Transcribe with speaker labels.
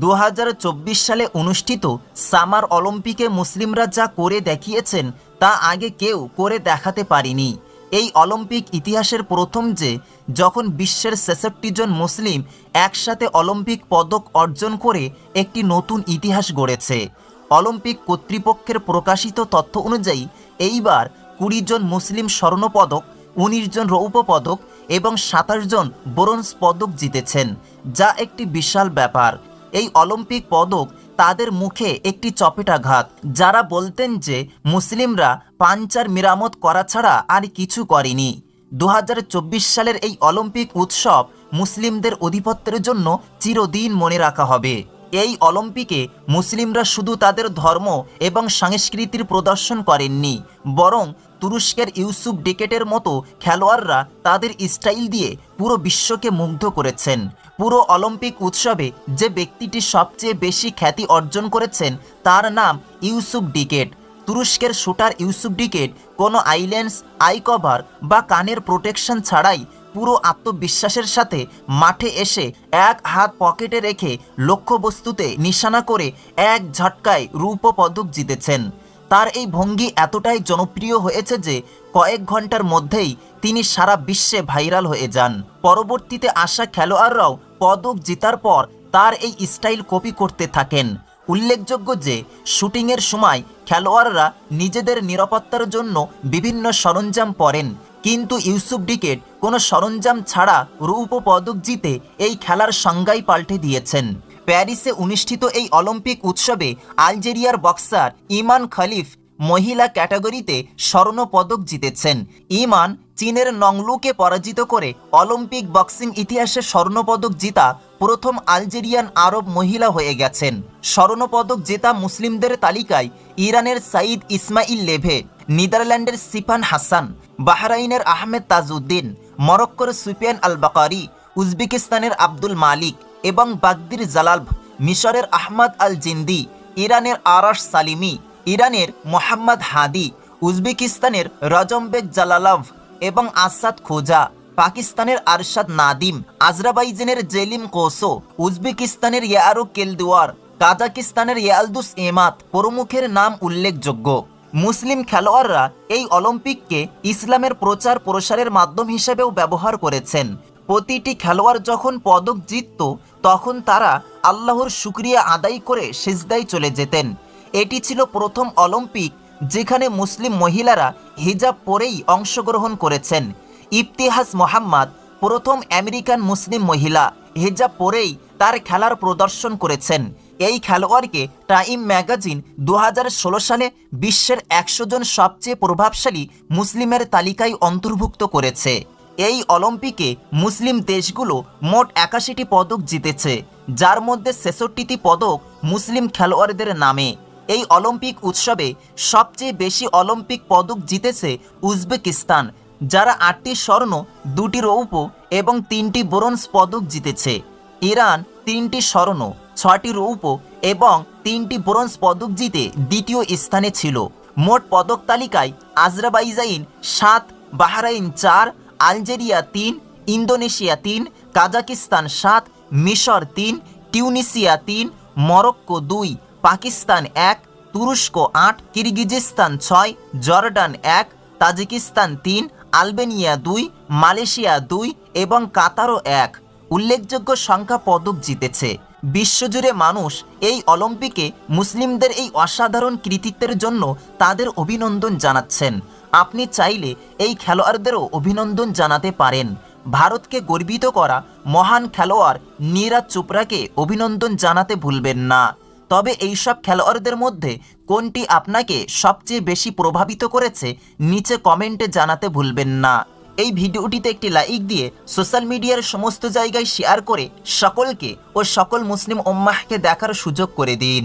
Speaker 1: দু হাজার চব্বিশ সালে অনুষ্ঠিত সামার অলিম্পিকে মুসলিমরা যা করে দেখিয়েছেন, তা আগে কেউ করে দেখাতে পারেনি। এই অলিম্পিক ইতিহাসের প্রথম যে, যখন বিশ্বের ছেষট্টি জন মুসলিম একসাথে অলিম্পিক পদক অর্জন করে একটি নতুন ইতিহাস গড়েছে। অলিম্পিক কর্তৃপক্ষের প্রকাশিত তথ্য অনুযায়ী, এইবার কুড়ি জন মুসলিম স্বর্ণপদক, উনিশ জন রৌপ্য পদক এবং সাতাশ জন ব্রোঞ্জ পদক জিতেছেন, যা একটি বিশাল ব্যাপার। এই অলিম্পিক পদক তাদের মুখে একটি চপেটাঘাত। যারা বলতেন যে মুসলিমরা পাঞ্চার মেরামত করা ছাড়া আর কিছু করেনি। দু হাজার চব্বিশ সালের এই অলিম্পিক উৎসব মুসলিমদের অধিপত্যের জন্য চিরদিন মনে রাখা হবে। এই অলিম্পিকে মুসলিমরা শুধু তাদের ধর্ম এবং সংস্কৃতির প্রদর্শন করেননি, বরং তুরস্কের ইউসুফ ডেকেটের মতো খেলোয়াড়রা তাদের স্টাইল দিয়ে পুরো বিশ্বকে মুগ্ধ করেছেন। পুরো অলিম্পিক উৎসবে যে ব্যক্তিটি সবচেয়ে বেশি খ্যাতি অর্জন করেছেন, তার নাম ইউসুফ ডিকেট। তুরস্কের শুটার ইউসুফ ডিকেট কোনো আইল্যান্ডস, আই কভার বা কানের প্রোটেকশন ছাড়াই পুরো আত্মবিশ্বাসের সাথে মাঠে এসে এক হাত পকেটে রেখে লক্ষ্যবস্তুতে নিশানা করে এক ঝটকায় রূপ পদক জিতেছেন। তার এই ভঙ্গি এতটাই জনপ্রিয় হয়েছে যে কয়েক ঘণ্টার মধ্যেই তিনি সারা বিশ্বে ভাইরাল হয়ে যান। পরবর্তীতে আসা খেলোয়াড়রাও পদক জেতার পর তার এই স্টাইল কপি করতে থাকেন। উল্লেখযোগ্য যে শুটিংয়ের সময় খেলোয়াড়রা নিজেদের নিরাপত্তার জন্য বিভিন্ন সরঞ্জাম পরেন। কিন্তু ইউসুফ ডিকেট কোনো সরঞ্জাম ছাড়া রৌপ্য পদক জিতে এই খেলার সংজ্ঞাই পাল্টে দিয়েছেন। প্যারিসে অনুষ্ঠিত এই অলিম্পিক উৎসবে আলজেরিয়ার বক্সার ইমান খলিফ মহিলা ক্যাটাগরিতে স্বর্ণ পদক জিতেছেন। ইমান চীনের নংলুকে পরাজিত করে অলিম্পিক বক্সিং ইতিহাসে স্বর্ণপদক জিতা প্রথম আলজেরিয়ান আরব মহিলা হয়ে গেছেন। স্বর্ণপদক জেতা মুসলিমদের তালিকায় ইরানের সাইদ ইসমাইল লেভে। নেদারল্যান্ডের সিফান হাসান, বাহরাইনের আহমেদ তাজউদ্দিন, মরক্কোর সুপিয়ান আল বাকারি উজবেকিস্তানের আব্দুল মালিক এবং বাগদির জালালভ মিশরের আহমদ আল জিন্দি ইরানের আরাশ সালিমি, ইরানের মোহাম্মদ হাদি, উজবেকিস্তানের রজমবেক জালালভ এবং আসাদ খোজা, পাকিস্তানের আরশাদ নাদিম, আজরাবাইজানের জেলিম কোসো, উজবেকিস্তানের ইয়ারো কেলদুয়ার, কাজাকিস্তানের ইয়ালদুস এমাত প্রমুখের নাম উল্লেখযোগ্য। মুসলিম খেলোয়াড়রা এই অলিম্পিককে ইসলামের প্রচার প্রসারের মাধ্যম হিসেবেও ব্যবহার করেছেন। প্রতিটি খেলোয়াড় যখন পদক জিতত, তখন তারা আল্লাহর শুক্রিয়া আদায় করে সেজদায় চলে যেতেন। এটি ছিল প্রথম অলিম্পিক যেখানে মুসলিম মহিলারা হিজাব পরেই অংশগ্রহণ করেছেন। ইফতিহাস মোহাম্মদ, প্রথম আমেরিকান মুসলিম মহিলা, হিজাব পরেই তার খেলার প্রদর্শন করেছেন। এই খেলোয়াড়কে টাইম ম্যাগাজিন দু হাজার ষোলো সালে বিশ্বের একশো জন সবচেয়ে প্রভাবশালী মুসলিমের তালিকায় অন্তর্ভুক্ত করেছে। এই অলিম্পিকে মুসলিম দেশগুলো মোট একাশিটি পদক জিতেছে, যার মধ্যে ছেষট্টিটি পদক মুসলিম খেলোয়াড়দের নামে। এই অলিম্পিক উৎসবে সবচেয়ে বেশি অলিম্পিক পদক জিতেছে উজবেকিস্তান, যারা আটটি স্বর্ণ, দুটি রৌপ্য এবং তিনটি ব্রোঞ্জ পদক জিতেছে। ইরান তিনটি স্বর্ণ ছয়টি রৌপ্য এবং তিনটি ব্রোঞ্জ পদক জিতে দ্বিতীয় স্থানে ছিল। মোট পদক তালিকায় আজরাবাইজাইন সাত, বাহরাইন চার, আলজেরিয়া তিন, ইন্দোনেশিয়া তিন, কাজাকিস্তান সাত, মিশর তিন টিউনিসিয়া তিন, মরক্কো দুই, পাকিস্তান এক, তুরস্ক আট, কিরগিজিস্তান ছয়, জর্ডান এক, তাজিকিস্তান তিন, আলবেনিয়া দুই, মালয়েশিয়া দুই এবং কাতারও এক। উল্লেখযোগ্য সংখ্যা পদক জিতেছে। বিশ্বজুড়ে মানুষ এই অলিম্পিকে মুসলিমদের এই অসাধারণ কৃতিত্বের জন্য তাদের অভিনন্দন জানাচ্ছেন। আপনি চাইলে এই খেলোয়াড়দেরও অভিনন্দন জানাতে পারেন। ভারতকে গর্বিত করা মহান খেলোয়াড় নীরাজ চোপড়াকে অভিনন্দন জানাতে ভুলবেন না। তবে এইসব খেলোয়াড়দের মধ্যে কোনটি আপনাকে সবচেয়ে বেশি প্রভাবিত করেছে, নিচে কমেন্টে জানাতে ভুলবেন না। এই ভিডিওটিতে একটি লাইক দিয়ে সোশ্যাল মিডিয়ার সমস্ত জায়গায় শেয়ার করে সকলকে ও সকল মুসলিম ওম্মাহকে দেখার সুযোগ করে দিন।